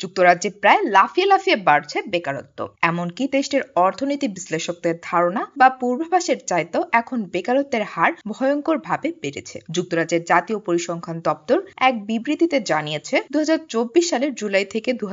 যুক্তরাজ্যে প্রায় লাফিয়ে লাফিয়ে বাড়ছে বেকারত্ব। এমনকি দেশটির অর্থনীতি বিশ্লেষকদের ধারণা বা পূর্বাভাসের চাইতেও এখন বেকারত্বের হার ভয়ঙ্করভাবে বেড়েছে। যুক্তরাজ্যের জাতীয় পরিসংখ্যান দপ্তর এক বিবৃতিতে জানিয়েছে দু সালের জুলাই থেকে দু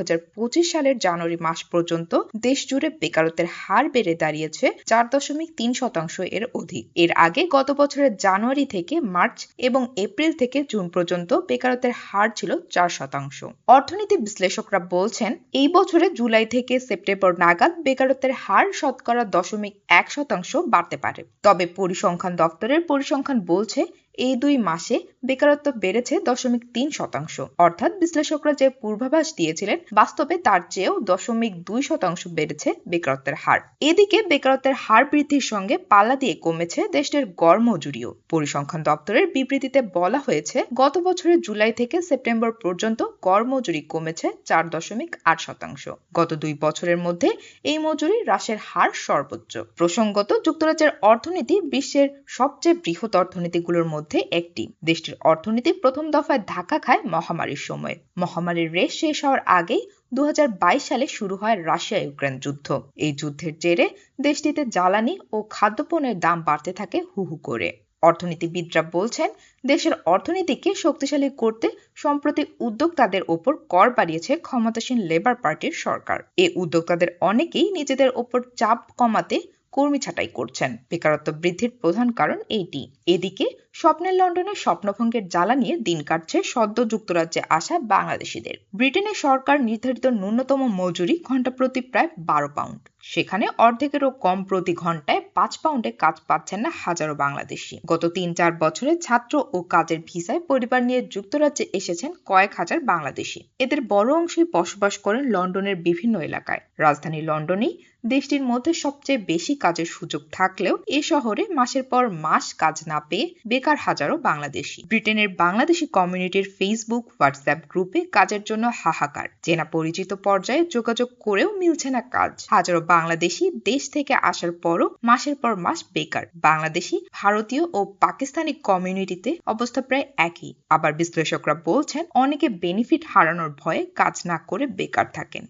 সালের জানুয়ারি মাস পর্যন্ত দেশ জুড়ে বেকারত্বের হার বেড়ে দাঁড়িয়েছে চার দশমিক তিন শতাংশ এর অধিক। এর আগে গত বছরের জানুয়ারি থেকে মার্চ এবং এপ্রিল থেকে জুন পর্যন্ত বেকারত্বের হার ছিল চার শতাংশ। অর্থনীতি বিশ্লেষকরা বলছেন, এই বছরে জুলাই থেকে সেপ্টেম্বর নাগাদ বেকারত্বের হার শতকরা দশমিক এক শতাংশ বাড়তে পারে। তবে পরিসংখ্যান দপ্তরের পরিসংখ্যান বলছে এই দুই মাসে বেকারত্ব বেড়েছে দশমিক তিন শতাংশ। অর্থাৎ বিশ্লেষকরা যে পূর্বাভাস দিয়েছিলেন, বাস্তবে তার চেয়েও দশমিক দুই শতাংশ বেড়েছে বেকারত্বের হার। এদিকে বেকারত্বের হার বৃদ্ধির সঙ্গে পাল্লা দিয়ে কমেছে দেশটির গড় মজুরিও পরিসংখ্যান দপ্তরের বিবৃতিতে বলা হয়েছে, গত বছরের জুলাই থেকে সেপ্টেম্বর পর্যন্ত গড় মজুরি কমেছে চার দশমিক আট শতাংশ। গত দুই বছরের মধ্যে এই মজুরি হ্রাসের হার সর্বোচ্চ। প্রসঙ্গত যুক্তরাজ্যের অর্থনীতি বিশ্বের সবচেয়ে বৃহৎ অর্থনীতিগুলোর মধ্যে মধ্যে একটি। দেশটির অর্থনীতি প্রথম দফায় ধাক্কা খায় মহামারীর সময়। মহামারীর রেশ শেষ হওয়ার আগেই দু সালে শুরু হয় রাশিয়া ইউক্রেন যুদ্ধ। এই যুদ্ধের জেরে দেশটিতে জ্বালানি ও খাদ্যপণ্যের দাম বাড়তে থাকে হু হু করে। অর্থনীতিবিদরা বলছেন, দেশের অর্থনীতিকে শক্তিশালী করতে সম্প্রতি উদ্যোক্তাদের ওপর কর বাড়িয়েছে ক্ষমতাসীন লেবার পার্টির সরকার। এ উদ্যোক্তাদের অনেকেই নিজেদের ওপর চাপ কমাতে কর্মী ছাঁটাই করছেন। বেকারত্ব বৃদ্ধির প্রধান কারণ এইটি। এদিকে স্বপ্নের লন্ডনের স্বপ্নভঙ্গের জ্বালা নিয়ে দিন কাটছে সদ্য যুক্তরাজ্যে আসা বাংলাদেশিদের। ব্রিটেনের সরকার নির্ধারিত ন্যূনতম মজুরি ঘণ্টা প্রতি প্রায় বারো পাউন্ড। সেখানে অর্ধেকেরও কম প্রতি ঘন্টায় পাঁচ পাউন্ডে কাজ পাচ্ছেন না হাজারো বাংলাদেশি। গত তিন চার বছরে ছাত্র ও কাজের ভিসায় পরিবার নিয়ে যুক্তরাজ্যে এসেছেন কয়েক হাজার বাংলাদেশি। এদের বড় অংশই বসবাস করেন লন্ডনের বিভিন্ন এলাকায়। রাজধানী লন্ডনেই দেশটির মধ্যে সবচেয়ে বেশি কাজের সুযোগ থাকলেও এ শহরে মাসের পর মাস কাজ না পেয়ে বেকার হাজারো বাংলাদেশি। ব্রিটেনের বাংলাদেশি কমিউনিটির ফেসবুক হোয়াটসঅ্যাপ গ্রুপে কাজের জন্য হাহাকার। চেনা পরিচিত পর্যায়ে যোগাযোগ করেও মিলছে না কাজ। হাজারো বাংলাদেশি দেশ থেকে আসার পরও মাসের পর মাস বেকার। বাংলাদেশি, ভারতীয় ও পাকিস্তানি কমিউনিটিতে অবস্থা প্রায় একই। আবার বিশ্লেষকরা বলছেন, অনেকে বেনিফিট হারানোর ভয়ে কাজ না করে বেকার থাকেন।